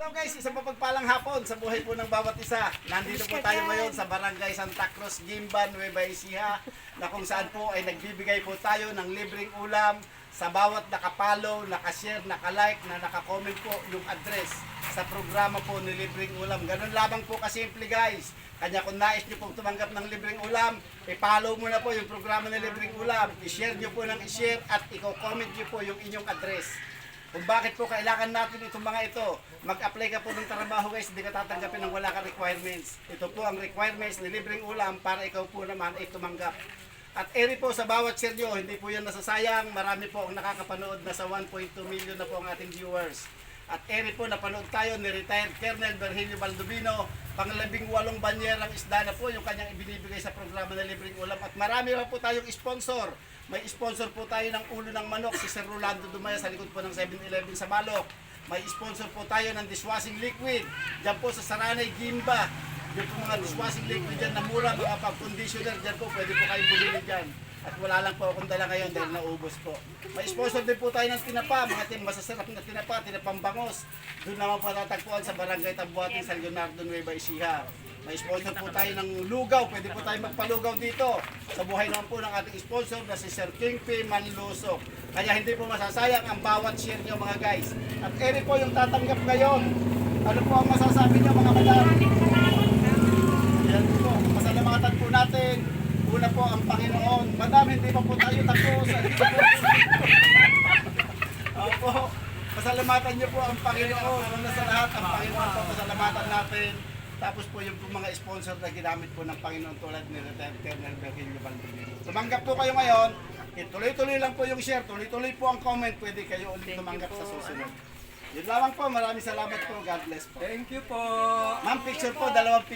Hello guys, isang mapagpalang hapon sa buhay po ng bawat isa. Nandito po tayo ngayon sa Barangay Santa Cruz, Gimban, Nueva Ecija, na kung saan po ay nagbibigay po tayo ng libreng ulam sa bawat nakapalo, nakashare, nakalike, na nakakomment po yung address sa programa po ni Libreng Ulam. Ganun lamang po kasimple guys. Kanya kung nais nyo pong tumanggap ng libreng ulam, i-follow mo na po yung programa ni Libreng Ulam. I-share nyo po ng i-share at i-comment nyo po yung inyong address kung bakit po kailangan natin itong mga ito. Mag-apply ka po ng trabaho guys, hindi ka tatanggapin ng wala ka requirements. Ito po ang requirements ni libreng ulam para ikaw po naman ay tumanggap. At eri po sa bawat share hindi po yan nasasayang. Marami po ang nakakapanood na sa 1.2 million na po ang ating viewers. At eri po napanood tayo ni retired Colonel Virgilio Baldovino, panglabing walong banyerang isda na po yung kanyang ibinibigay sa programa ng libreng ulam. At marami pa po tayong sponsor. May sponsor po tayo ng ulo ng manok, si Sir Rolando Dumaya sa likod po ng 7-Eleven sa Malok. May sponsor po tayo ng dishwashing liquid. Diyan po sa Saranay Gimba. Yung po mga dishwashing liquid dyan na mura, mga pag-conditioner dyan po, pwede po kayong bumili dyan. At wala lang po akong dala ngayon dahil naubos po. May sponsor din po tayo ng tinapa, mga tin masasarap na tinapa, tinapang bangos. Doon naman po tatagpuan sa Barangay Tabuatin, San Leonardo, Nueva Ecija. May sponsor po tayo ng lugaw, pwede po tayo magpalugaw dito. Sa buhay naman po ng ating sponsor na si Sir King P. Manlusok. Kaya hindi po masasayang ang bawat share nyo mga guys. At eri po yung tatanggap ngayon. Ano po ang masasabi nyo mga madam? Yan po, pasalamatan po natin. Ang Panginoon. Madam, hindi pa po tayo tapos. Opo. Pasalamatan niyo po ang Panginoon. Una sa lahat, ang Panginoon po pasalamatan natin. Tapos po yung po mga sponsor na ginamit po ng Panginoon tulad ni Retired Colonel Virgilio Baldovino. Tumanggap po kayo ngayon. Eh, Tuloy-tuloy lang po yung share. Tuloy-tuloy po ang comment. Pwede kayo ulit tumanggap sa susunod. Yun lamang po. Maraming salamat po. God bless po. Thank you po. Ma'am, picture po. Dalawang picture.